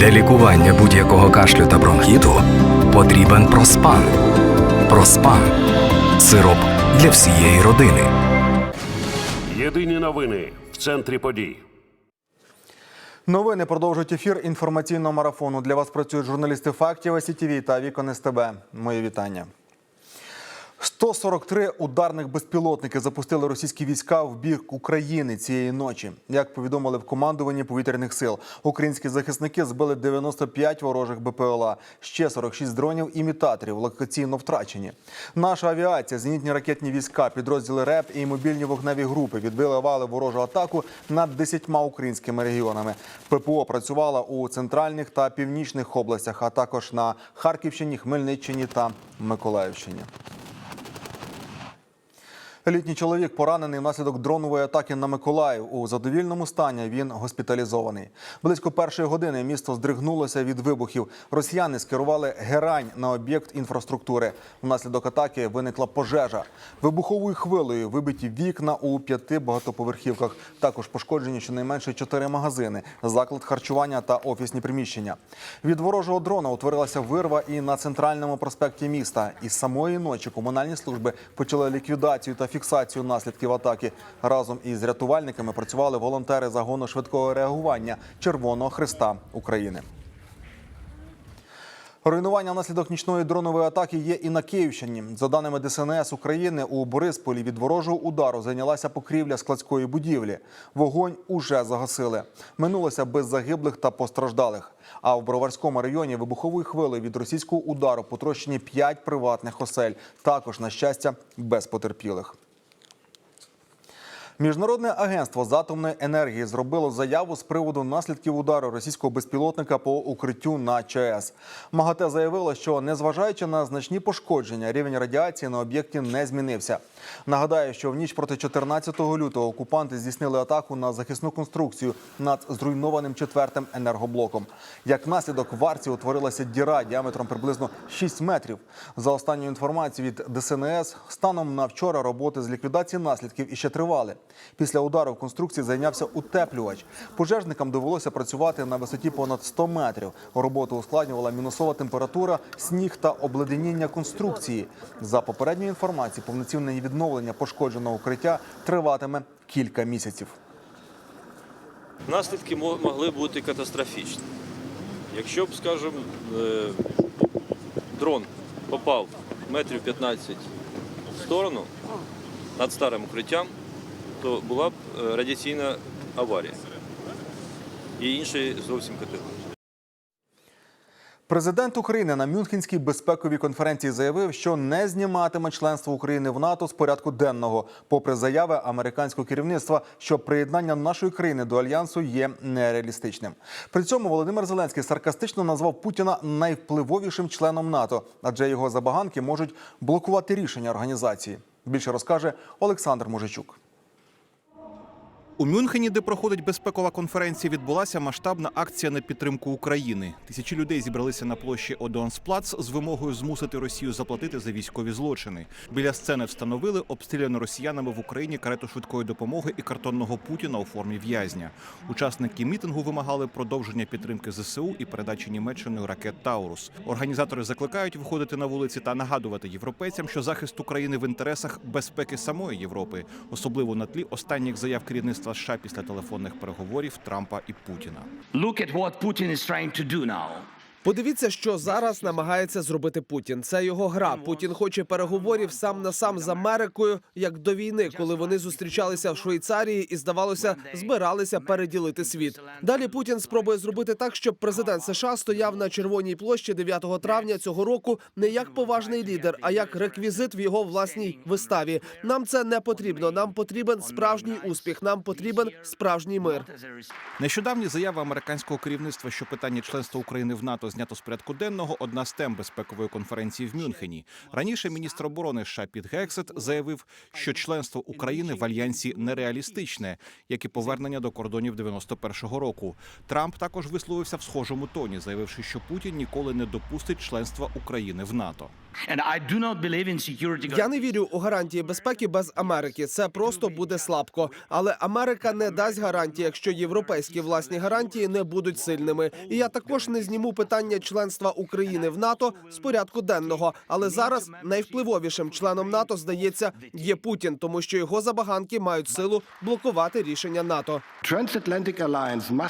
Для лікування будь-якого кашлю та бронхіту потрібен проспан. Проспан сироп для всієї родини. Єдині новини в центрі подій. Новини продовжують ефір інформаційного марафону. Для вас працюють журналісти фактів СІТВ та Вікон СТБ. Мої вітання. 143 ударних безпілотники запустили російські війська в бік України цієї ночі. Як повідомили в командуванні повітряних сил, українські захисники збили 95 ворожих БПЛА, ще 46 дронів імітаторів локаційно втрачені. Наша авіація, зенітні ракетні війська, підрозділи РЕП і мобільні вогневі групи відбили вали ворожу атаку над 10 українськими регіонами. ППО працювала у центральних та північних областях, а також на Харківщині, Хмельниччині та Миколаївщині. Літній чоловік поранений внаслідок дронової атаки на Миколаїв. У задовільному стані він госпіталізований. Близько першої години місто здригнулося від вибухів. Росіяни скерували герань на об'єкт інфраструктури. Внаслідок атаки виникла пожежа. Вибуховою хвилею вибиті вікна у п'яти багатоповерхівках. Також пошкоджені щонайменше чотири магазини, заклад харчування та офісні приміщення. Від ворожого дрона утворилася вирва і на центральному проспекті міста. Із самої ночі комунальні служби почали ліквідацію та фіксацію наслідків атаки. Разом із рятувальниками працювали волонтери загону швидкого реагування Червоного Христа України. Руйнування внаслідок нічної дронової атаки є і на Київщині. За даними ДСНС України, у Борисполі від ворожого удару зайнялася покрівля складської будівлі. Вогонь уже загасили. Минулося без загиблих та постраждалих. А в Броварському районі вибуховою хвилею від російського удару потрощені 5 приватних осель. Також, на щастя, без потерпілих. Міжнародне агентство з атомної енергії зробило заяву з приводу наслідків удару російського безпілотника по укриттю на ЧАЕС. МАГАТЕ заявило, що незважаючи на значні пошкодження, рівень радіації на об'єкті не змінився. Нагадаю, що в ніч проти 14 лютого окупанти здійснили атаку на захисну конструкцію над зруйнованим четвертим енергоблоком. Як наслідок в арці утворилася діра діаметром приблизно 6 метрів. За останньою інформацією від ДСНС, станом на вчора роботи з ліквідації наслідків іще тривали. Після удару в конструкції зайнявся утеплювач. Пожежникам довелося працювати на висоті понад 100 метрів. Роботу ускладнювала мінусова температура, сніг та обледеніння конструкції. За попередньою інформацією, повноцінне відновлення пошкодженого укриття триватиме кілька місяців. Наслідки могли бути катастрофічні. Якщо б, скажімо, е, дрон попав метрів 15 в сторону над старим укриттям, то була б е, радіаційна аварія. І іншої зовсім категорії. Президент України на Мюнхенській безпековій конференції заявив, що не зніматиме членство України в НАТО з порядку денного, попри заяви американського керівництва, що приєднання нашої країни до альянсу є нереалістичним. При цьому Володимир Зеленський саркастично назвав Путіна найвпливовішим членом НАТО, адже його забаганки можуть блокувати рішення організації. Більше розкаже Олександр Мужичук. У Мюнхені, де проходить безпекова конференція, відбулася масштабна акція на підтримку України. Тисячі людей зібралися на площі Одеонсплац з вимогою змусити Росію заплатити за військові злочини. Біля сцени встановили обстріляну росіянами в Україні карету швидкої допомоги і картонного Путіна у формі в'язня. Учасники мітингу вимагали продовження підтримки ЗСУ і передачі Німеччиною ракет Таурус. Організатори закликають виходити на вулиці та нагадувати європейцям, що захист України в інтересах безпеки самої Європи, особливо на тлі останніх заяв керівництва США після телефонних переговорів Трампа і Путіна. Look at what Putin is trying to do now. Подивіться, що зараз намагається зробити Путін. Це його гра. Путін хоче переговорів сам на сам з Америкою, як до війни, коли вони зустрічалися в Швейцарії і здавалося, збиралися переділити світ. Далі Путін спробує зробити так, щоб президент США стояв на червоній площі 9 травня цього року не як поважний лідер, а як реквізит в його власній виставі. Нам це не потрібно. Нам потрібен справжній успіх. Нам потрібен справжній мир. Нещодавні заяви американського керівництва, що питання членства України в НАТО знято з порядку денного одна з тем безпекової конференції в Мюнхені. Раніше міністр оборони США Піт Гексет заявив, що членство України в альянсі нереалістичне, як і повернення до кордонів 91-го року. Трамп також висловився в схожому тоні, заявивши, що Путін ніколи не допустить членства України в НАТО. Я не вірю у гарантії безпеки без Америки. Це просто буде слабко. Але Америка не дасть гарантії, якщо європейські власні гарантії не будуть сильними. І я також не зніму питання членства України в НАТО з порядку денного. Але зараз найвпливовішим членом НАТО здається є Путін, тому що його забаганки мають силу блокувати рішення НАТО.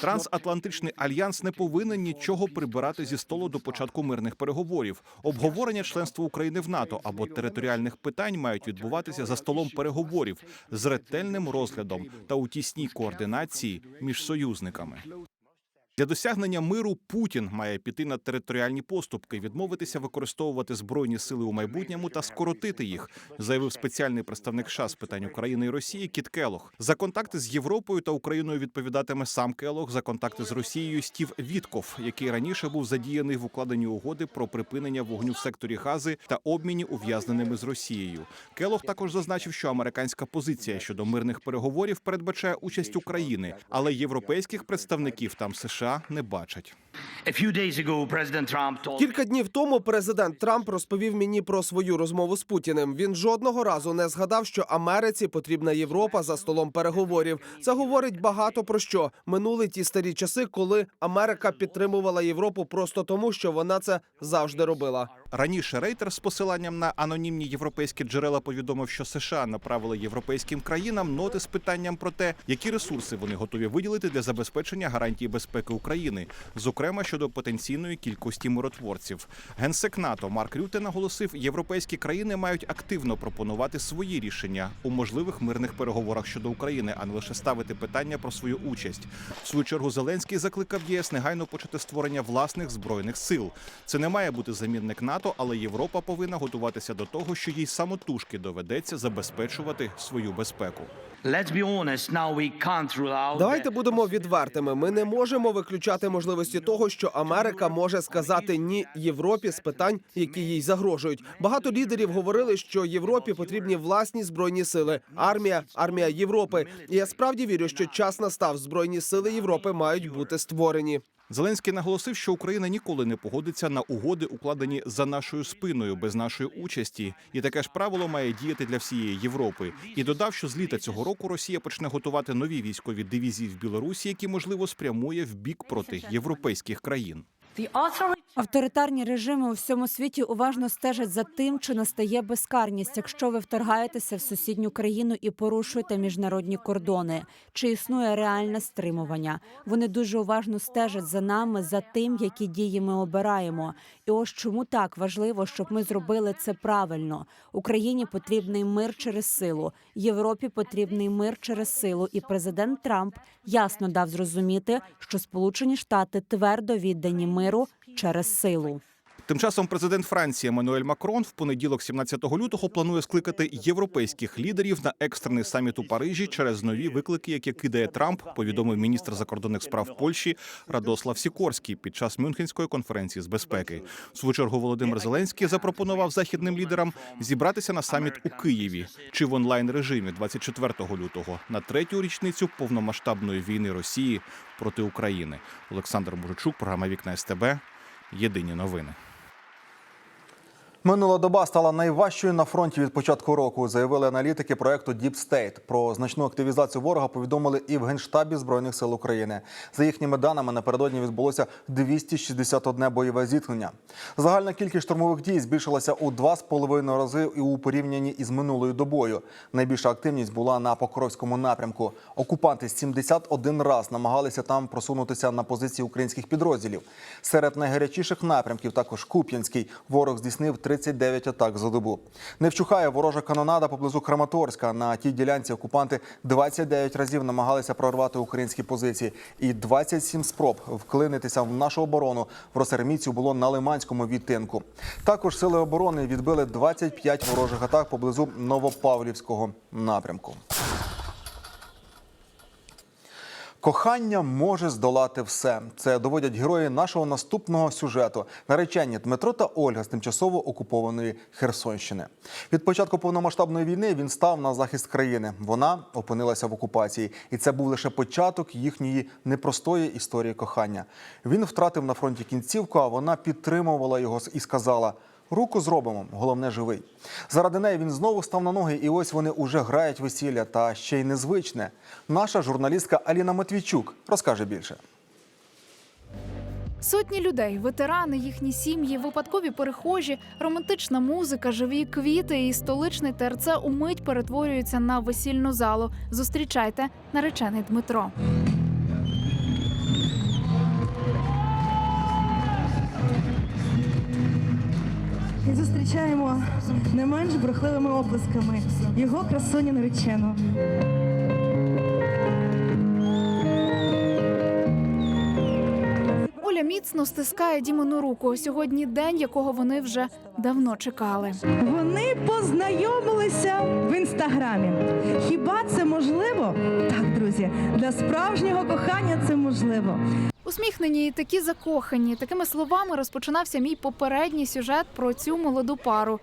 Трансатлантичний альянс не повинен нічого прибирати зі столу до початку мирних переговорів. Обговорення членства України в НАТО або територіальних питань мають відбуватися за столом переговорів з ретельним розглядом та у тісній координації між союзниками. Для досягнення миру Путін має піти на територіальні поступки, відмовитися використовувати збройні сили у майбутньому та скоротити їх, заявив спеціальний представник США з питань України і Росії Кіт Келох. За контакти з Європою та Україною відповідатиме сам Келох. За контакти з Росією Стів Вітков, який раніше був задіяний в укладенні угоди про припинення вогню в секторі Гази та обміні ув'язненими з Росією. Келох також зазначив, що американська позиція щодо мирних переговорів передбачає участь України, але європейських представників там США не бачать. A few days ago, President Trump told Кілька днів тому президент Трамп розповів мені про свою розмову з Путіним. Він жодного разу не згадав, що Америці потрібна Європа за столом переговорів. Це говорить багато про що минули ті старі часи, коли Америка підтримувала Європу просто тому, що вона це завжди робила. Раніше Рейтер з посиланням на анонімні європейські джерела повідомив, що США направили європейським країнам ноти з питанням про те, які ресурси вони готові виділити для забезпечення гарантії безпеки України, зокрема щодо потенційної кількості миротворців. Генсек НАТО Марк Рюте наголосив, європейські країни мають активно пропонувати свої рішення у можливих мирних переговорах щодо України, а не лише ставити питання про свою участь. В свою чергу Зеленський закликав ЄС негайно почати створення власних збройних сил. Це не має бути замінник НАТО, але Європа повинна готуватися до того, що їй самотужки доведеться забезпечувати свою безпеку. Let's be honest, now we can't rule out Давайте будемо відвертими. Ми не можемо виключати можливості того, що Америка може сказати ні Європі з питань, які їй загрожують. Багато лідерів говорили, що Європі потрібні власні збройні сили, армія, армія Європи. І я справді вірю, що час настав. Збройні сили Європи мають бути створені. Зеленський наголосив, що Україна ніколи не погодиться на угоди, укладені за нашою спиною без нашої участі, і таке ж правило має діяти для всієї Європи. І додав, що з літа цього року Росія почне готувати нові військові дивізії в Білорусі, які можливо спрямує в бік проти європейських країн. Авторитарні режими у всьому світі уважно стежать за тим, чи настає безкарність, якщо ви вторгаєтеся в сусідню країну і порушуєте міжнародні кордони, чи існує реальне стримування. Вони дуже уважно стежать за нами, за тим, які дії ми обираємо. І ось чому так важливо, щоб ми зробили це правильно. Україні потрібний мир через силу, Європі потрібний мир через силу. І президент Трамп ясно дав зрозуміти, що Сполучені Штати твердо віддані миру через силу. Тим часом президент Франції Еммануель Макрон в понеділок, 17 лютого, планує скликати європейських лідерів на екстрений саміт у Парижі через нові виклики, які кидає Трамп. Повідомив міністр закордонних справ Польщі Радослав Сікорський під час Мюнхенської конференції з безпеки. В свою чергу Володимир Зеленський запропонував західним лідерам зібратися на саміт у Києві чи в онлайн режимі 24 лютого на третю річницю повномасштабної війни Росії проти України. Олександр Мужичук, програма Вікна СТБ. Єдині новини. Минула доба стала найважчою на фронті від початку року, заявили аналітики проекту Deep State. Про значну активізацію ворога повідомили і в Генштабі Збройних сил України. За їхніми даними, напередодні відбулося 261 бойове зіткнення. Загальна кількість штурмових дій збільшилася у 2,5 рази і у порівнянні із минулою добою. Найбільша активність була на Покровському напрямку. Окупанти 71 раз намагалися там просунутися на позиції українських підрозділів. Серед найгарячіших напрямків також Куп'янський. Ворог здійснив 39 атак за добу. Не вчухає ворожа канонада поблизу Краматорська. На тій ділянці окупанти 29 разів намагалися прорвати українські позиції, і 27 спроб вклинитися в нашу оборону в Росерміцю було на Лиманському відтинку. Також сили оборони відбили 25 ворожих атак поблизу Новопавлівського напрямку. Кохання може здолати все. Це доводять герої нашого наступного сюжету. Наречені Дмитро та Ольга з тимчасово окупованої Херсонщини. Від початку повномасштабної війни він став на захист країни. Вона опинилася в окупації, і це був лише початок їхньої непростої історії кохання. Він втратив на фронті кінцівку, а вона підтримувала його і сказала. Руку зробимо, головне живий. Заради неї він знову став на ноги, і ось вони уже грають весілля, та ще й незвичне. Наша журналістка Аліна Матвійчук розкаже більше. Сотні людей, ветерани, їхні сім'ї, випадкові перехожі, романтична музика, живі квіти і столичний ТРЦ умить перетворюються на весільну залу. Зустрічайте наречений Дмитро. Зустрічаємо не менш брехливими оплесками його красуні наречену. Оля міцно стискає Дімону руку. Сьогодні день, якого вони вже давно чекали. Вони познайомилися в інстаграмі. Хіба це можливо? Так, друзі, для справжнього кохання це можливо. Усміхнені і такі закохані. Такими словами розпочинався мій попередній сюжет про цю молоду пару.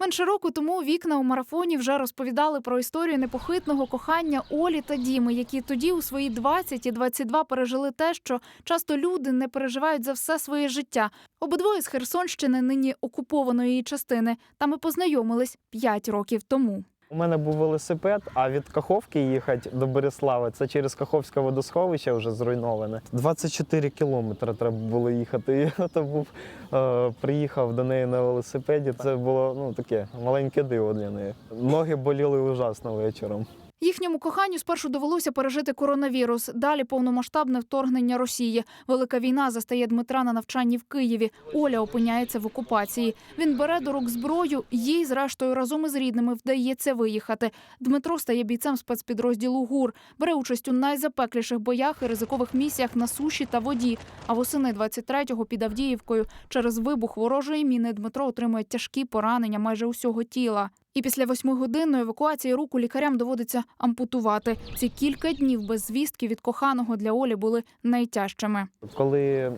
Менше року тому вікна у марафоні вже розповідали про історію непохитного кохання Олі та Діми, які тоді у свої 20 і 22 пережили те, що часто люди не переживають за все своє життя. Обидвоє з Херсонщини, нині окупованої частини. Там і познайомились 5 років тому. У мене був велосипед, а від Каховки їхати до Береслави це через Каховське водосховище вже зруйноване. 24 кілометри треба було їхати. Я то був е, приїхав до неї на велосипеді. Це було ну таке маленьке диво для неї. Ноги боліли ужасно вечором. Їхньому коханню спершу довелося пережити коронавірус. Далі повномасштабне вторгнення Росії. Велика війна застає Дмитра на навчанні в Києві. Оля опиняється в окупації. Він бере до рук зброю. Їй, зрештою, разом із рідними вдається виїхати. Дмитро стає бійцем спецпідрозділу ГУР, бере участь у найзапекліших боях і ризикових місіях на суші та воді. А восени 23-го під Авдіївкою через вибух ворожої міни Дмитро отримує тяжкі поранення майже усього тіла. І після восьмигодинної евакуації руку лікарям доводиться ампутувати. Ці кілька днів без звістки від коханого для Олі були найтяжчими. Коли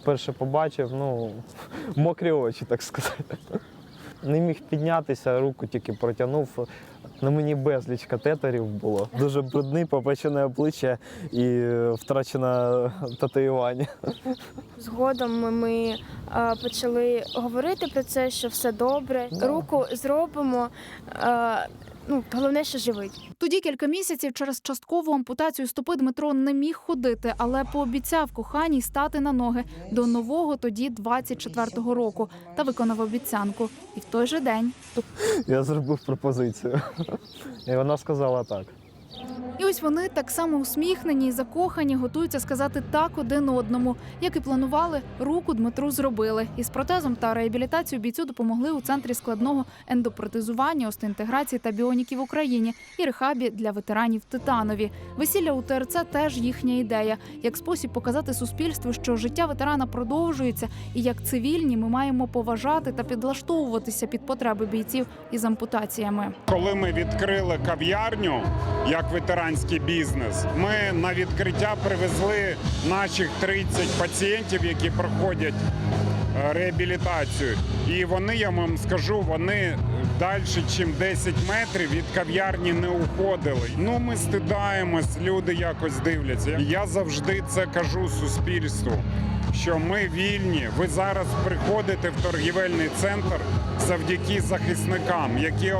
вперше побачив, ну мокрі очі, так сказати. Не міг піднятися, руку тільки протягнув. На мені безліч катетерів було. Дуже брудний, попечене обличчя і втрачене татуювання. Згодом ми е, почали говорити про це, що все добре. Руку зробимо. Ну, головне, що живий. Тоді кілька місяців через часткову ампутацію стопи Дмитро не міг ходити, але пообіцяв коханій стати на ноги до нового тоді 24-го року та виконав обіцянку. І в той же день Я зробив пропозицію. І вона сказала так. І ось вони так само усміхнені і закохані, готуються сказати так один одному. Як і планували, руку Дмитру зробили. Із протезом та реабілітацією бійцю допомогли у центрі складного ендопротезування, остеінтеграції та біоніки в Україні і рехабі для ветеранів Титанові. Весілля у ТРЦ теж їхня ідея, як спосіб показати суспільству, що життя ветерана продовжується, і як цивільні ми маємо поважати та підлаштовуватися під потреби бійців із ампутаціями. Коли ми відкрили кав'ярню як ветеранський бізнес, ми на відкриття привезли наших 30 пацієнтів, які проходять е, реабілітацію. І вони, я вам скажу, вони далі, ніж 10 метрів від кав'ярні не уходили. Ну, ми стидаємось, люди якось дивляться. Я завжди це кажу суспільству. Що ми вільні. Ви зараз приходите в торгівельний центр завдяки захисникам, які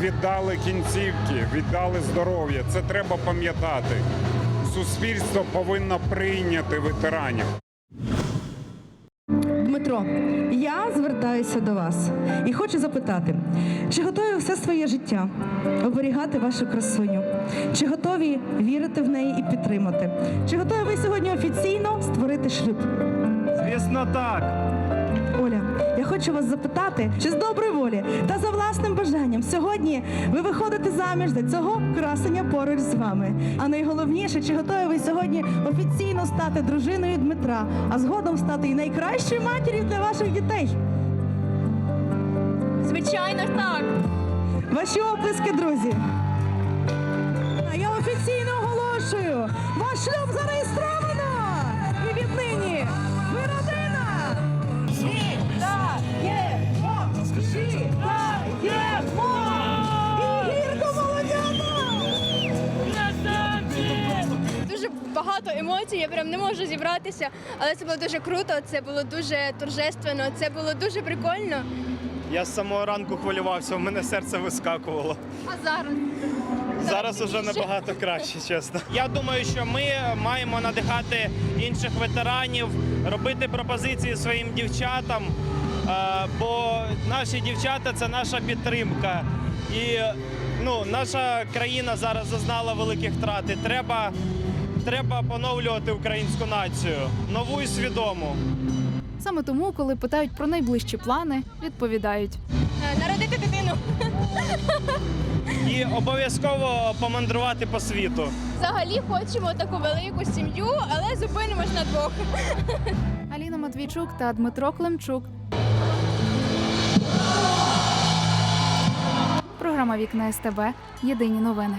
віддали кінцівки, віддали здоров'я. Це треба пам'ятати. Суспільство повинно прийняти ветеранів. Дмитро, я звертаюся до вас і хочу запитати, чи готові все своє життя оберігати вашу красуню? Чи готові вірити в неї і підтримати? Чи готові ви сьогодні офіційно створити шлюб? Звісно, так. Оля, я хочу вас запитати, чи з доброї волі та за власним бажанням сьогодні ви виходите заміж за цього красення поруч з вами. А найголовніше, чи готові ви сьогодні офіційно стати дружиною Дмитра, а згодом стати і найкращою матір'ю для ваших дітей? Звичайно, так. Ваші оплески, друзі. я офіційно оголошую, ваш шлюб зареєстровано! Вітаємо! І! Дуже багато емоцій, я прям не можу зібратися, але це було дуже круто, це було дуже торжественно, це було дуже прикольно. Я з самого ранку хвилювався, у мене серце вискакувало. А зараз Зараз уже набагато краще, чесно. Я думаю, що ми маємо надихати інших ветеранів, робити пропозиції своїм дівчатам, е, бо наші дівчата це наша підтримка. І ну, наша країна зараз зазнала великих втрат. І треба, треба поновлювати українську націю, нову і свідому. саме тому, коли питають про найближчі плани, відповідають. Народити дитину. І обов'язково помандрувати по світу. Взагалі хочемо таку велику сім'ю, але зупинимось на двох. Аліна Матвійчук та Дмитро Климчук. Програма Вікна СТБ. Єдині новини.